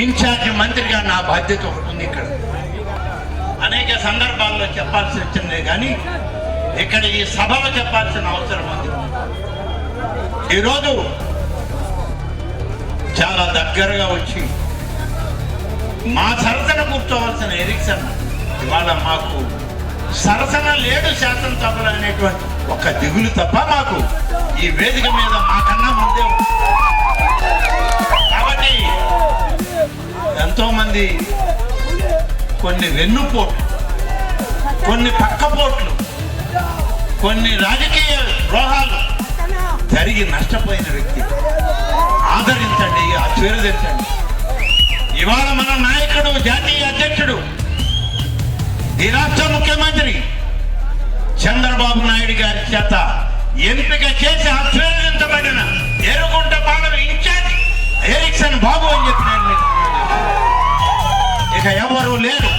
Incharge మంత్రిగా నా బాధ్యత ఒకటి ఉంది ఇక్కడ. అనేక సందర్భాల్లో చెప్పాల్సి వచ్చింది కానీ ఇక్కడ ఈ సభలో చెప్పాల్సిన అవసరం ఉంది. ఈరోజు చాలా దగ్గరగా వచ్చి మా సరసన కూర్చోవలసిన ఎరిక్సన్ ఇవాళ మాకు సరసన లేడు శాసనసభలు అనేటువంటి ఒక దిగులు తప్ప మాకు ఈ వేదిక మీద మాకన్నా మంది కొన్ని వెన్నుపోట్లు కొన్ని పక్కపోట్లు కొన్ని రాజకీయ ద్రోహాలు జరిగి నష్టపోయిన వ్యక్తి. ఆదరించండి ఆశీర్వదించండి ఇవాళ మన నాయకుడు జాతీయ అధ్యక్షుడు ఈ రాష్ట్ర ముఖ్యమంత్రి చంద్రబాబు నాయుడు గారి చేత ఎంపిక చేసి ఆశీర్వదించబడి ఇక ఎవరు లేరు.